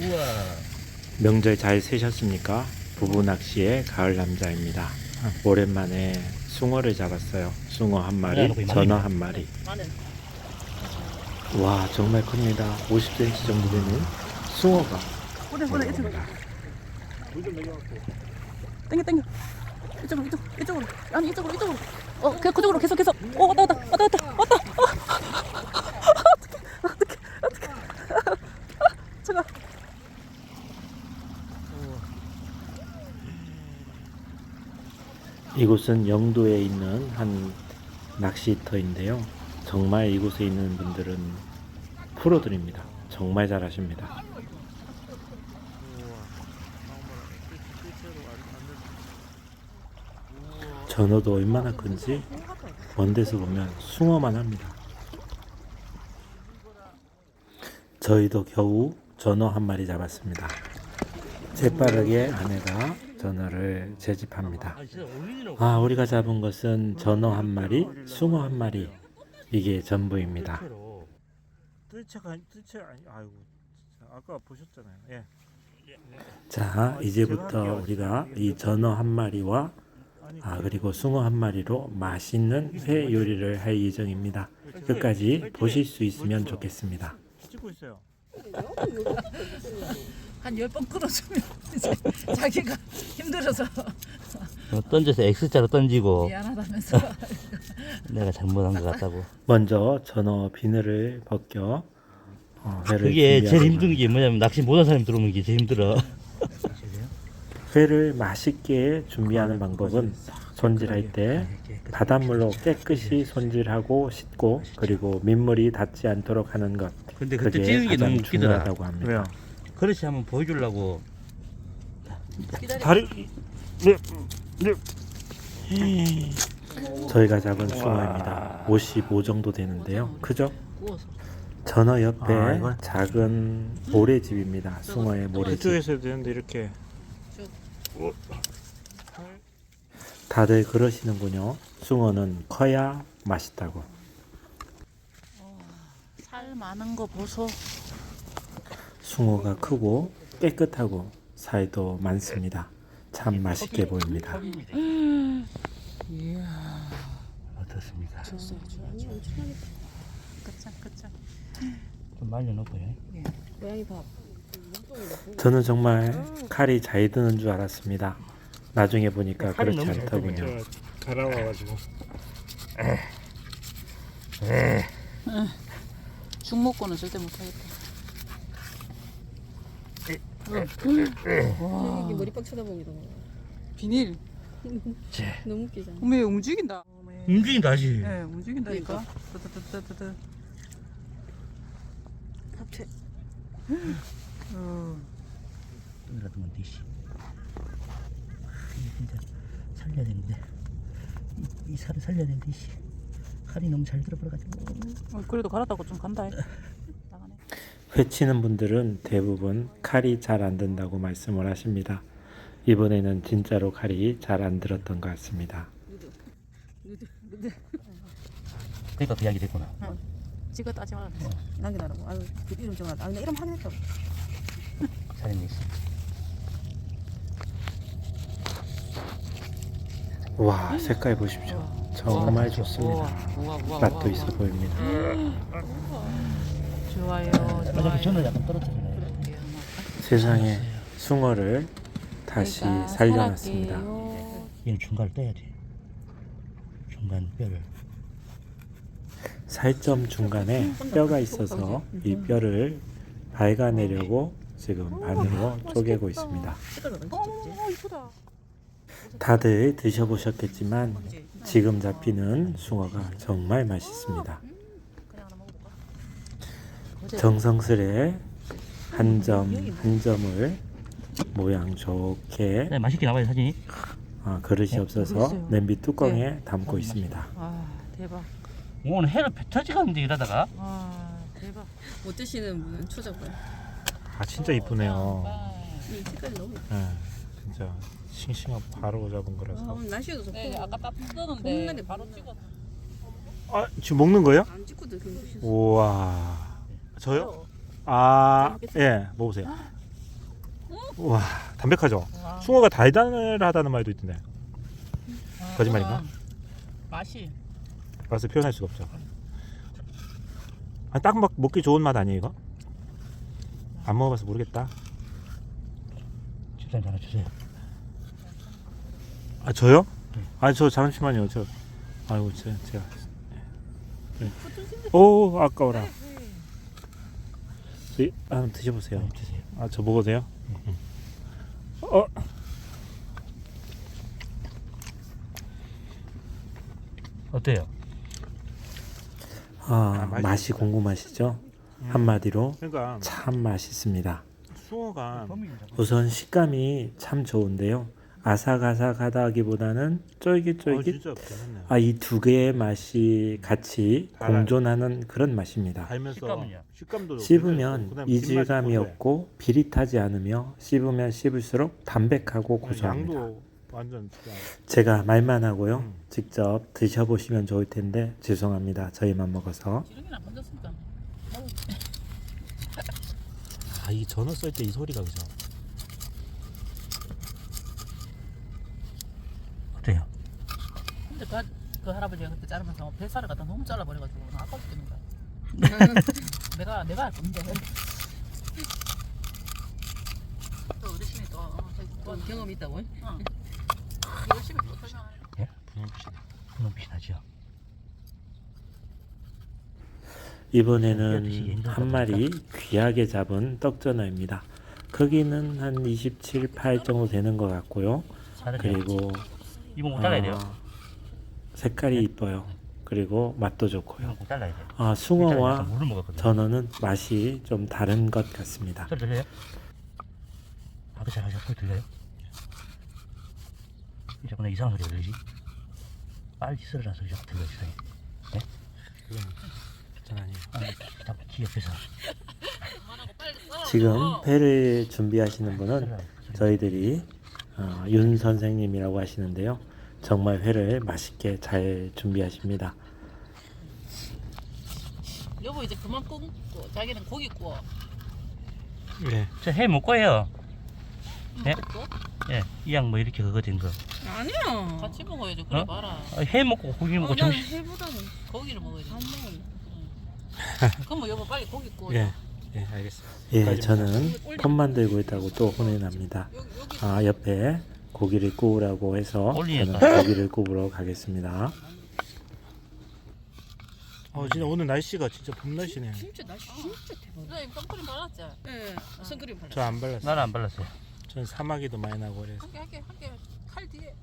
우와. 명절 잘 새셨습니까? 부부 낚시의 가을 남자입니다. 오랜만에 숭어를 잡았어요. 숭어 한 마리, 전어 한 마리. 와 정말 큽니다. 50cm 정도 되는 숭어가 이쪽으로 땡겨 땡겨 이쪽으로 이쪽 이쪽으로 아니 이쪽으로 이쪽으로 어 그, 그쪽으로 계속 계속 어 왔다 왔다 왔다 왔다 왔다 어. 어떡해 어떡해 어떡해 잠깐 이곳은 영도에 있는 한 낚시터인데요. 정말 이곳에 있는 분들은 프로들입니다. 정말 잘하십니다. 전어도 얼마나 큰지 먼 데서 보면 숭어만 합니다. 저희도 겨우 전어 한 마리 잡았습니다. 재빠르게 아내가 전어를 채집합니다. 아, 아, 우리가 잡은 것은 전어 한 마리, 숭어 한 마리. 이게 전부입니다. 예. 자, 이제부터 우리가 이 전어 한 마리와 아, 그리고 숭어 한 마리로 맛있는 회 요리를 할 예정입니다. 끝까지 보실 수 있으면 좋겠습니다. 한 열 번 끌어주면 이제 자기가 힘들어서 던져서 X자로 던지고 미안하다면서 내가 잘못한 것 같다고. 먼저 전어 비늘을 벗겨 어, 회를 그게 제일 준비하고 힘든 게 뭐냐면 낚시 못한 사람이 들어오는 게 제일 힘들어. 회를 맛있게 준비하는 방법은 손질할 때 바닷물로 깨끗이 손질하고 씻고 그리고 민물이 닿지 않도록 하는 것 근데 그때 그게 찍은 게 가장 너무 웃기더라. 중요하다고 합니다. 왜요? 그렇지 한번 보여주려고. 다리 네. 저희가 잡은 숭어입니다. 55 정도 되는데요. 크죠? 구워서 전어 옆에 아, 이걸? 작은 모래집입니다. 숭어의 모래집. 그쪽에서 해도 되는데 이렇게 다들 그러시는군요. 숭어는 커야 맛있다고. 살 많은 거 보소 숭어가 크고 깨끗하고 살도 많습니다. 참 맛있게 보입니다. 어떻습니까? 끝장 끝장 좀 말려놓고요. 저는 정말 칼이 잘 드는 줄 알았습니다. 나중에 보니까 그렇지 않더군요. 갈아와가지고 죽 먹고는 절대 못하겠다 이게 머리빡 쳐다보기도 뭐. 비닐 너무 웃기잖아. 어머 움직인다 움직인다 다시. 네 움직인다니까 뜨뜨뜨뜨뜨 합체. 어. 이라도 건 되시. 진짜 살려야 되는데 이, 이 살을 살려야 되는데 씨. 칼이 너무 잘 들어버려가지고. 어, 그래도 갈았다고 좀 간다 나가네 회치는 분들은 대부분 칼이 잘 안 든다고 말씀을 하십니다. 이번에는 진짜로 칼이 잘 안 들었던 것 같습니다. 그러니까 그 이야기 됐구나. 찍어 따지 말라 남겨놔라고. 아유, 그 이름 정하다. 아, 나 이름 확인했다. 있어. 와 색깔 보십시오. 정말 좋습니다. 우와 우와 맛도 있어 보입니다. 좋아요 어차피 좋아요 저는 약간 떨어뜨리네. 세상에 숭어를 다시 제가 살려놨습니다. 살할게요. 얘는 중간을 떼야 돼. 중간 뼈를. 살점 중간에 뼈가 있어서 이 뼈를 발가내려고 지금 반으로 쪼개고 있습니다. 어머 이쁘다 다들 드셔보셨겠지만 지금 잡히는 숭어가 정말 맛있습니다. 먹어볼까 정성스레 한 점 한 점을 모양 좋게 네, 맛있게 나와요 사진이. 아, 그릇이 없어서 모르겠어요. 냄비 뚜껑에 담고 있습니다. 아 대박 오늘 해를 펴지 가는데 이러다가 아 대박 못 드시는 분은 초저고요. 아 진짜 이쁘네요. 이 색깔이 너무. 예뻐. 예. 진짜 싱싱하고 바로 잡은 아, 거라서. 오늘 날씨도 좋고. 네 아까 딱 뜯었는데 봄날에 바로 찍어 아 지금 먹는 거예요? 안 찍고 드시는 우와. 저요? 아 예. 먹으세요. 와 담백하죠. 숭어가 달달하다는 말도 있던데 거짓말인가? 맛이 맛을 표현할 수가 없죠. 아, 딱 막 먹기 좋은 맛 아니에요 이거? 안 먹어봐서 모르겠다. 집사님 하나 주세요. 아 저요? 아저 잠시만요. 저 아이고 제, 제가 네. 오 아까워라. 이, 한번 드셔보세요. 네, 주세요. 아 저 먹어도 돼요? 어 어때요? 아, 아, 맛이. 궁금하시죠? 한마디로 그러니까 참 맛있습니다. 우선 식감이 참 좋은데요. 아삭아삭하다기보다는 어, 쫄깃쫄깃. 괜찮네요. 아, 이 두 개의 맛이 같이 달아요. 공존하는 그런 맛입니다. 씹으면 이질감이 없고 비릿하지 않으며 씹으면 씹을수록 담백하고 고소해. 고소합니다. 제가 말만 하고요. 음. 직접 드셔보시면 좋을 텐데 죄송합니다. 저희만 먹어서. 기름이나 건졌으니까. 아이 전어 썰 때 이 소리가 그죠? 어때요? 근데 그, 그 할아버지가 그때 자르면서 뱃살을 갖다 너무 잘라버려가지고 나 아까 죽겠는다. 내가 내가 할 건데. 또 어르신이 또, 어, 또 경험이 있다고. 어. 열심히 또 설명하네. 예? 분홍빛이 나죠. 이번에는 한 마리 귀하게 잡은 떡전어입니다. 크기는 한 27, 8 정도 되는 것 같고요. 그리고 이거 못 잘라야 돼요. 어, 색깔이 이뻐요. 그리고 맛도 좋고요. 이거 못 잘라야 돼요. 아, 숭어와 물을 먹었거든요. 전어는 맛이 좀 다른 것 같습니다. 소리 들려요? 소리 들려요? 이제 근데 이상한 소리가 들리지? 빨리 쓰러라 소리 자꾸 들려 이상해. 그 아, 옆에서 지금 회를 준비하시는 분은 저희들이 어, 윤 선생님이라고 하시는데요. 정말 회를 맛있게 잘 준비하십니다. 여보 이제 그만 굽고 자기는 고기 구워. 네. 저해 먹고 해요. 네? 또? 예, 이 양 뭐 이렇게 그거든 거. 아니야. 같이 먹어야지. 그래 어? 봐라. 아, 해 먹고 고기 먹고 점심. 해보다는 고기를 먹어야지. 안 먹어. 그럼 뭐 여보 빨리 고기 구워. 예. 예, 알겠습니다. 예, 저는 컵 만들고 있다고 또 혼이 납니다. 여기 여기 아, 옆에 고기를 구우라고 해서. 저는 고기를 구우러 가겠습니다. 어, 진짜 오늘 날씨가 진짜 봄 날씨네. 진짜 날씨 진짜 대박. 선생님 선크림 발랐지? 예, 선크림 발라. 저안 발랐어요. 나는 안 발랐어요. 전 사마귀도 많이 나고 그래서. 한개 한개 한개 칼 뒤에.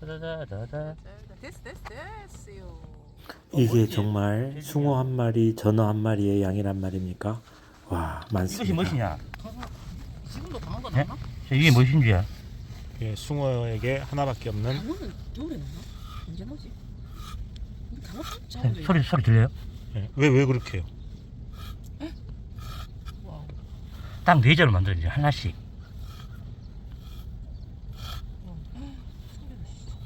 다다다다다. 됐어 됐어 됐어요. 이게? 정말 숭어 한 마리, 전어 한 마리의 양이란 말입니까? 와, 이것이 많습니다. 무엇이냐? 지금도 거 네? 나나? 저 이게 무엇인지야? 예, 숭어에게 하나밖에 없는 겨울에 나나? 언제 네. 소리 소리 들려요? 예. 왜, 왜 그렇게 해요? 와우. 딱네 절을 만들어 이제 하나씩.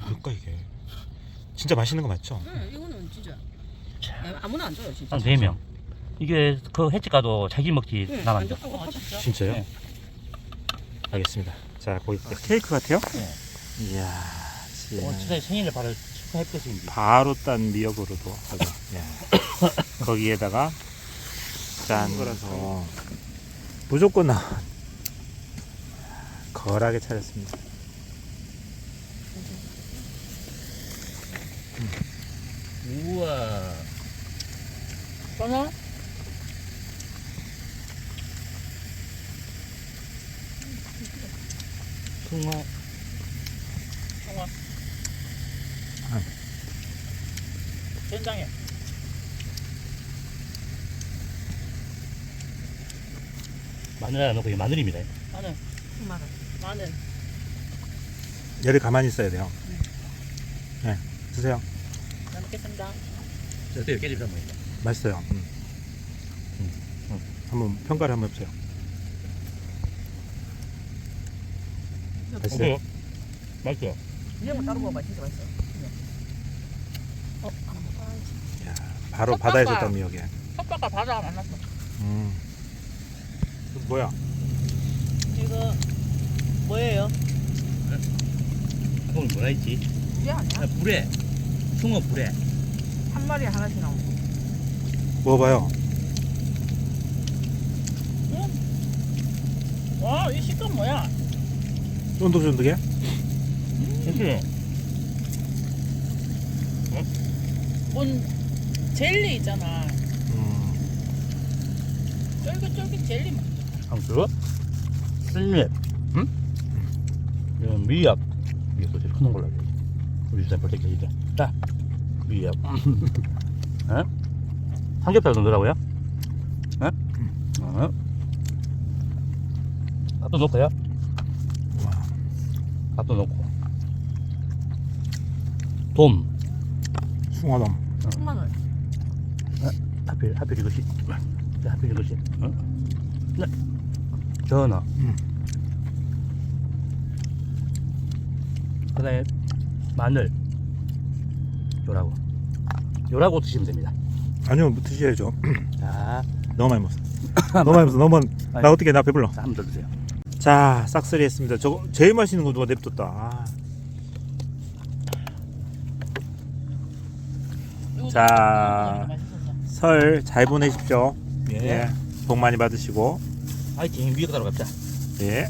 뭘까 이게? 진짜 맛있는 거 맞죠? 응, 이거는 진짜 자, 아, 아무나 안 줘요 진짜. 딱네 명. 이게 그 횟집 가도 자기 먹지 응, 나만 안 줘. 줘. 아 진짜? 진짜요? 네. 알겠습니다. 자, 거기 케이크 같아요? 네. 이야, 오늘 예. 진짜 생일을 바로 축하했겠습니다. 바로 딴 미역으로도 아주 예. 거기에다가 짠 거라서 무조건 나 거하게 차렸습니다. 우와. 떠나? 숭어. 숭어. 된장에. 마늘 하나 넣고 이게 마늘입니다. 마늘. 마늘. 마늘. 얘를 가만히 있어야 돼요. 네, 드세요. 잘 먹겠습니다. 어때요? 깨집 한번. 맛있어요. 음. 한번 평가를 한번 해보세요. 맛있어요? 어때요? 맛있어요. 이런 거 따로 먹어봐 진짜 맛있어. 어, 하나 먹어. 바로 첫 바다에서 바다. 딴 미역에. 텃밭과 바다가 만났어. 음. 뭐야? 이거 뭐예요? 그건 뭐라 했지? 이게 아니야? 아, 불에 숭어 불에 한 마리에 하나씩 나오고. 먹어봐요. 와, 이 식감 뭐야? 쫀득쫀득해? 그치? 뭔 젤리 있잖아. 음. 쫄깃쫄깃 젤리 맛. 한수 쓸립 응? 이건 미약 이게 소리 크는 걸로 있어. 우리 집에 벌써 이 게자 미약 에? 삼겹살 넣으라고요? 에? 어? 밥도 넣고요 밥도 넣고 돔 숭어돔. 10만 원. 하필 하필 이것이 네, 하필 이것이 어? 네. 전어 음. 그다음에 마늘 요라고 요라고 드시면 됩니다 아니요, 뭐 드셔야죠. 자, 너무 많이 먹었어. 너무 많이 먹었어. 너무 많이. 나 어떻게 나 배불러. 자, 한번 더 드세요 자, 싹쓸이 했습니다. 저거 제일 맛있는 거 누가 냅뒀다. 아. 자. 설 잘 보내십시오. 예. 예. 복 많이 받으시고. 화이팅 위에 가러 갑시다 예.